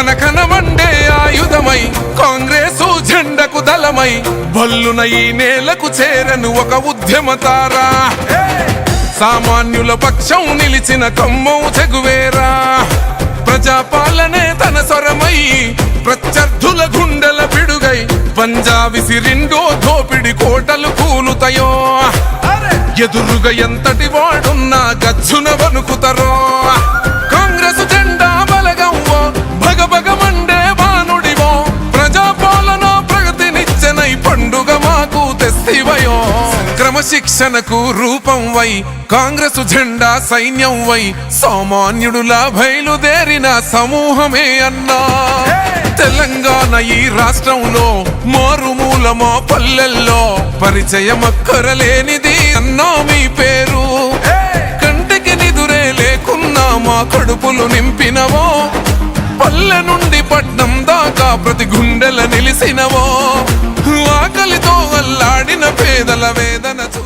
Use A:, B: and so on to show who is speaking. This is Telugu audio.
A: కనకనమండే ఆయుధమై కాంగ్రెసు జెండకు దళమై బల్లున ఈ నేలకు చేరను ఒక ఉద్యమతారా సామాన్యుల పక్షం నిలిచిన కమ్మం చెగువేరా ప్రజాపాలనే తన స్వరమై ప్రత్యర్థుల గుండెల పిడుగై పంజాబిసి రెండో దోపిడి కోటలు కూలుతయో. ఎదురుగా ఎంతటి వాడున్నా గచ్చున వణుకుతరో. క్రమశిక్షణకు రూపం వై కాంగ్రెస్ జెండా సైన్యం వై సామాన్యుడులా బయలుదేరిన సమూహమే అన్నా. తెలంగాణ ఈ రాష్ట్రంలో మారుమూలమా పల్లెల్లో పరిచయం అక్కరలేనిది అన్నా మీ పేరు. కంటికి నిదురే లేకున్నా మా కడుపులు నింపినవో. పల్లె నుండి పట్నం దాకా ప్రతి గుండెల నిలిసినవో. ఆకలితో పాడిన పేదల వేదన చూసిన